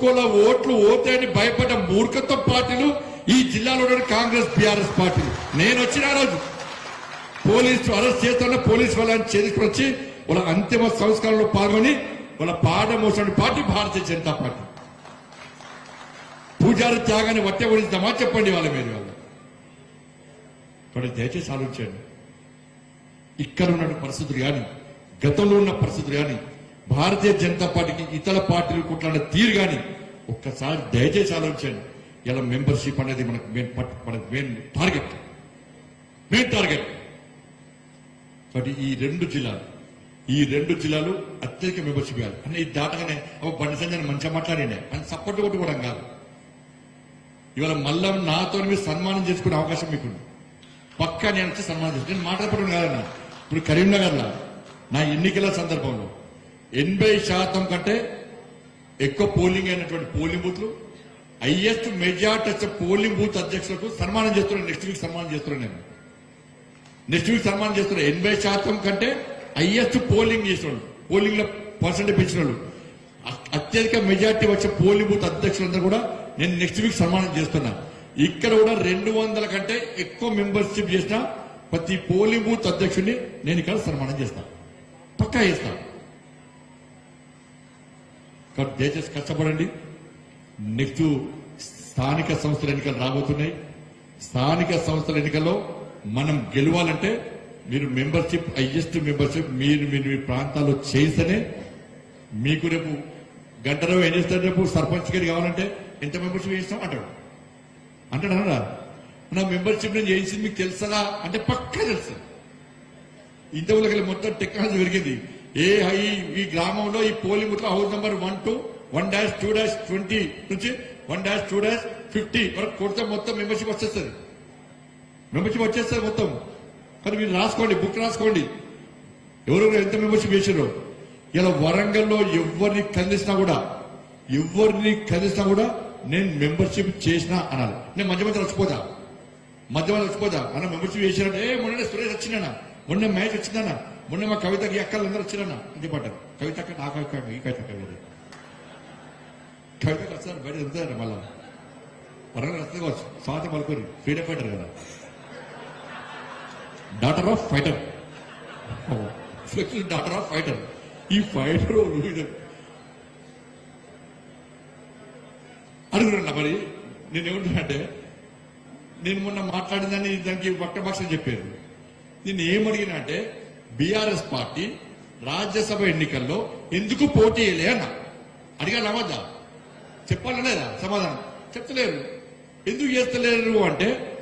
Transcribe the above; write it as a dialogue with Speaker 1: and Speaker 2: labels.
Speaker 1: కొడుకోల ఓట్లు ఓతాయని భయపడ్డ మూర్ఖత్వం పార్టీలు ఈ జిల్లాలో ఉన్న కాంగ్రెస్ బీఆర్ఎస్ పార్టీలు. నేను వచ్చిన ఆ రోజు పోలీసులు అరెస్ట్ చేస్తున్న పోలీసు వాళ్ళని చేతికి వచ్చి వాళ్ళ అంతిమ సంస్కారంలో పాల్గొని వాళ్ళ పాట మోసిన పార్టీ భారతీయ జనతా పార్టీ. పూజారి త్యాగాన్ని వట్టే గురించామా చెప్పండి వాళ్ళ మీద వాళ్ళు. కాబట్టి దయచేసి ఆలోచించండి. ఇక్కడ ఉన్న పరిస్థితులు కానీ గతంలో ఉన్న పరిస్థితులు కానీ భారతీయ జనతా పార్టీకి ఇతర పార్టీలు కొట్లాడిన తీరు కానీ ఒక్కసారి దయచేసి ఆలోచించండి. ఇలా మెంబర్షిప్ అనేది మనకు మెయిన్ మనకు మెయిన్ టార్గెట్ మెయిన్ టార్గెట్ కాబట్టి ఈ రెండు జిల్లాలు ఈ రెండు జిల్లాలు అత్యధిక మెంబర్షిప్ ఇవ్వాలి. అని ఇది దాటగానే ఒక బండి సంజయ్ మంచిగా మాట్లాడిండే. అని సపోర్ట్ కొట్టుకోవడం కాదు. ఇవాళ మళ్ళా నాతో మీరు సన్మానం చేసుకునే అవకాశం మీకుంది. పక్కా నేను వచ్చి సన్మానం చేస్తాను నేను మాట్లాడపడం కాదన్నా. ఇప్పుడు కరీంనగర్లో నా ఎన్నికల సందర్భంలో ఎనభై శాతం కంటే ఎక్కువ పోలింగ్ అయినటువంటి పోలింగ్ బూత్లు హైయెస్ట్ మెజార్టీ వచ్చే పోలింగ్ బూత్ అధ్యక్షులకు సన్మానం చేస్తున్నాను నెక్స్ట్ వీక్ సన్మానం చేస్తున్నాను నేను. నెక్స్ట్ వీక్ సన్మానం చేస్తున్నారు ఎనభై శాతం కంటే హైయెస్ట్ పోలింగ్ చేసిన పోలింగ్లో పర్సెంటేజ్ పెంచిన వాళ్ళు అత్యధిక మెజార్టీ వచ్చే పోలింగ్ బూత్ అధ్యక్షులందరూ కూడా నేను నెక్స్ట్ వీక్ సన్మానం చేస్తున్నా. ఇక్కడ కూడా రెండు వందల కంటే ఎక్కువ మెంబర్షిప్ చేసిన ప్రతి పోలింగ్ బూత్ అధ్యక్షుడిని నేను ఇక్కడ సన్మానం చేస్తాను పక్కా చేస్తాను దయచేసి కష్టపడండి. నెక్స్ట్ స్థానిక సంస్థల ఎన్నికలు రాబోతున్నాయి. స్థానిక సంస్థల ఎన్నికల్లో మనం గెలవాలంటే మీరు మెంబర్షిప్ హైయెస్ట్ మెంబర్షిప్ మీరు మీరు మీ ప్రాంతాల్లో చేస్తేనే మీకు రేపు గంటలో ఏం చేస్తారు రేపు? సర్పంచ్ గారు కావాలంటే ఎంత మెంబర్షిప్ చేస్తాం అంటాడు. అంటాడు నా మెంబర్షిప్ నేను చేసింది మీకు తెలుసా? అంటే పక్కా తెలుసు. ఇంతవరకు మొత్తం టెక్నాలజీ పెరిగింది ఏ ఈ గ్రామంలో ఈ polling booth house number one two one dash two dash twenty నుంచి one dash two dash fifty వరకు కొడితే మొత్తం మెంబర్షిప్ వచ్చేస్తుంది. మెంబర్షిప్ వచ్చేస్తుంది మొత్తం. కానీ మీరు రాసుకోండి బుక్ రాసుకోండి. ఎవరెవరు ఎంత మెంబర్షిప్ చేసారో ఇలా వరంగల్లో ఎవరిని కదిలిసినా కూడా ఎవరిని కదిలిసినా కూడా నేను మెంబర్షిప్ చేసినా అనాలి. నేను మధ్య మధ్య రచ్చిపోతా మధ్య మధ్య రచ్చిపోతా అన్న మెంబర్షిప్ చేసినట్టు ఏ మొన్న సురేష్ వచ్చిందన్న. మొన్న మ్యాచ్ వచ్చిందన్న. మొన్న మా కవితకి ఈ అక్కలు అందరూ వచ్చిరన్న అంతే కవిత అక్క నా కవిత ఈ కవిత కవిత కవితకి వస్తారు బయట వెళ్తారు మళ్ళా. వరంగల్ వస్తుంది కావచ్చు. స్వాతి పలుకొని ఫ్రీడమ్ ఫైటర్ కదా. Daughter of fighter flex daughter of fighter ఈ ఫైటర్ అడుగురన్న మరి నేను ఏమంటున్నానంటే నేను మొన్న మాట్లాడిందని దానికి వక్రభాష చెప్పారు. నేను ఏమడిగినా అంటే బీఆర్ఎస్ పార్టీ రాజ్యసభ ఎన్నికల్లో ఎందుకు పోటీ చేయలే అన్న. అడిగా నమ్మద్దా చెప్పాలనేదా? సమాధానం. చెప్తలేరు. ఎందుకు చేస్తలేరు అంటే